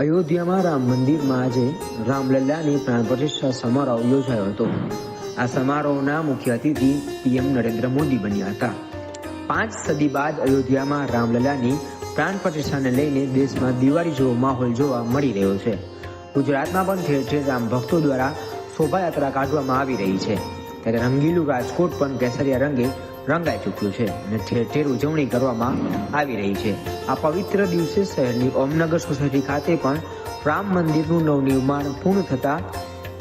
અયોધ્યામાં રામ મંદિરમાં આજે રામલલ્લાની પ્રાણ પ્રતિષ્ઠા સમારોહ યોજાયો હતો. આ સમારોહના મુખ્ય અતિથિ પીએમ નરેન્દ્ર મોદી બન્યા હતા. પાંચ સદી બાદ અયોધ્યામાં રામલલ્લાની પ્રાણ પ્રતિષ્ઠાને લઈને દેશમાં દિવાળી જેવો માહોલ જોવા મળી રહ્યો છે. ગુજરાતમાં પણ ઠેર ઠેર રામ ભક્તો દ્વારા શોભાયાત્રા કાઢવામાં આવી રહી છે. ત્યારે રંગીલું રાજકોટ પણ કેસરિયા રંગે રંગાઈ ચૂક્યું છે અને ઠેર ઠેર ઉજવણી કરવામાં આવી રહી છે. આ પવિત્ર દિવસે શહેરની ઓમનગર સોસાયટી ખાતે પણ રામ મંદિરનું નવનિર્માણ પૂર્ણ થતાં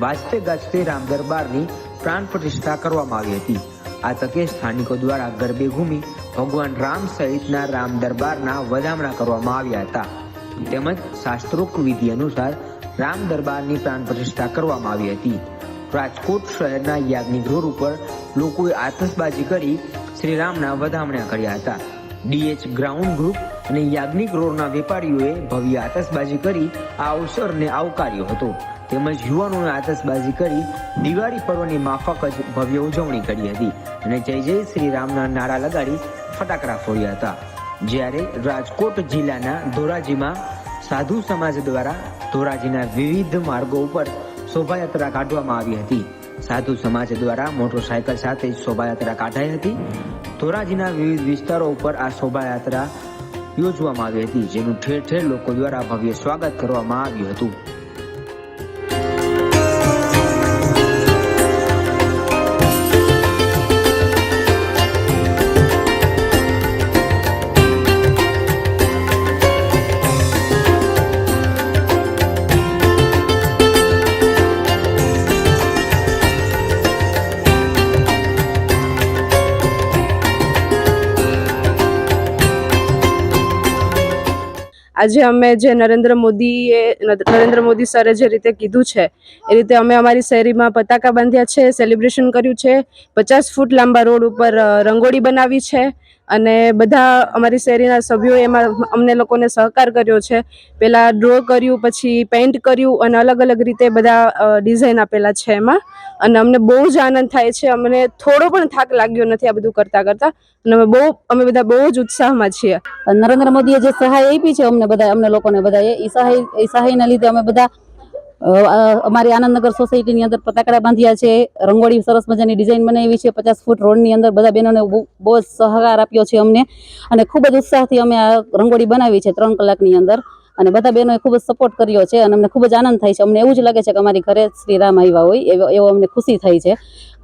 વાજતે ગાજતે રામ દરબારની પ્રાણ પ્રતિષ્ઠા કરવામાં આવી હતી. આ તકે સ્થાનિકો દ્વારા ગરબે ઘૂમી ભગવાન રામ સહિતના રામ દરબારના વધામણા કરવામાં આવ્યા હતા. તેમજ શાસ્ત્રોક્ત વિધિ અનુસાર રામ દરબારની પ્રાણ પ્રતિષ્ઠા કરવામાં આવી હતી. રાજકોટ શહેરના યાજ્ઞિક રોડ ઉપર લોકોએ આતશબાજી કરી શ્રીરામના વધામણા કર્યા હતા. ડીએચ ગ્રાઉન્ડ ગ્રુપ અને યાજ્ઞિક રોડના વેપારીઓએ ભવ્ય આતશબાજી કરી આ અવસરને આવકાર્યો હતો. તેમજ યુવાનોએ આતશબાજી કરી દિવાળી પર્વની માફક જ ભવ્ય ઉજવણી કરી હતી અને જય જય શ્રી રામના નારા લગાડી ફટાકડા ફોડ્યા હતા. જ્યારે રાજકોટ જિલ્લાના ધોરાજીમાં સાધુ સમાજ દ્વારા ધોરાજીના વિવિધ માર્ગો ઉપર શોભાયાત્રા કાઢવામાં આવી હતી. સાધુ સમાજ દ્વારા મોટરસાયકલ સાથે શોભાયાત્રા કાઢાઈ હતી. ધોરાજીના વિવિધ વિસ્તારો ઉપર આ શોભાયાત્રા યોજવામાં આવી હતી, જેનું ઠેર ઠેર લોકો દ્વારા ભવ્ય સ્વાગત કરવામાં આવ્યું હતું. આજે અમે જે નરેન્દ્ર મોદીએ નરેન્દ્ર મોદી સરે જે રીતે કીધું છે, એ રીતે અમે અમારી શેરીમાં પતાકા બાંધ્યા છે, સેલિબ્રેશન કર્યું છે. પચાસ ફૂટ લાંબા રોડ ઉપર રંગોળી બનાવી છે. અને બધા અમારી શેરીના સભ્યોએ એમાં અમને લોકોને સહકાર કર્યો છે. પહેલાં ડ્રો કર્યું, પછી પેઇન્ટ કર્યું અને અલગ અલગ રીતે બધા ડિઝાઇન આપેલા છે એમાં. અને અમને બહુ જ આનંદ થાય છે. અમને થોડો પણ થાક લાગ્યો નથી આ બધું કરતાં કરતાં. અને અમે બહુ, અમે બધા બહુ જ ઉત્સાહમાં છીએ. નરેન્દ્ર મોદીએ જે સહાય આપી છે અમને બધા, અમને લોકોને બધા એ સહાય, એ સહાયના લીધે અમે બધા અમારી આનંદનગર સોસાયટીની અંદર પતાકડા બાંધ્યા છે, રંગોળી સરસ મજાની ડિઝાઇન બનાવી છે, પચાસ ફૂટ રોડની અંદર બધા બહેનોને બહુ જ સહકાર આપ્યો છે અમને. અને ખૂબ જ ઉત્સાહથી અમે આ રંગોળી બનાવી છે ત્રણ કલાકની અંદર. અને બધા બહેનોએ ખૂબ જ સપોર્ટ કર્યો છે અને અમને ખૂબ જ આનંદ થાય છે. અમને એવું જ લાગે છે કે અમારી ઘરે શ્રી રામ આવ્યા હોય, એવો એવો અમને ખુશી થાય છે.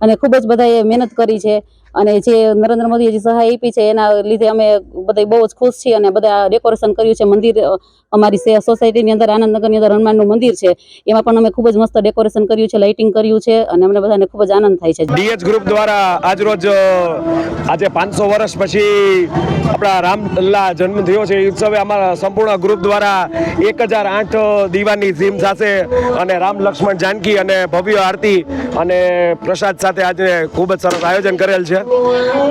અને ખૂબ જ બધાએ મહેનત કરી છે. અને જે નરેન્દ્ર મોદીએ જે સહાય આપી છે, એના લીધે અમે બધા બહુ જ ખુશ છીએ અને બધા ડેકોરેશન કર્યું છે. મંદિર અમારી સોસાયટીની અંદર, આનંદનગરની અંદર હનુમાનનું મંદિર છે. એમાં પણ અમે ખૂબ જ મસ્ત ડેકોરેશન કર્યું છે લાઇટિંગ કર્યું છે અને અમને બધાને ખૂબ જ આનંદ થાય છે. ડીએચ ગ્રુપ દ્વારા આજરોજ આજે પાંચસો વર્ષ પછી આપણા રામલલ્લા જન્મ થયો છે. એ ઉત્સવે અમારા સંપૂર્ણ ગ્રુપ દ્વારા એક હજાર આઠ દીવાની થીમ સાથે અને રામ લક્ષ્મણ જાનકી અને ભવ્ય આરતી અને પ્રસાદ સાથે આજે ખૂબ જ સરસ આયોજન કરેલ છે.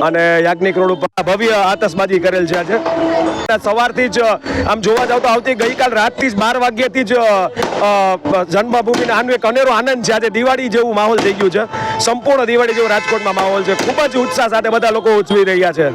અને યાજ્ઞિક રોડ ઉપર ભવ્ય આતશબાજી કરેલ છે આજે. સવારથી જ, આમ જોવા જાવ તો આવતી ગઈકાલ રાતથી જ બાર વાગ્યાથી જ જન્મભૂમિના આનો એક અનેરો આનંદ છે. આજે દિવાળી જેવું માહોલ થઈ ગયું છે. સંપૂર્ણ દિવાળી જેવું રાજકોટમાં માહોલ છે. ખૂબ જ ઉત્સાહ સાથે બધા લોકો ઉજવી રહ્યા છે.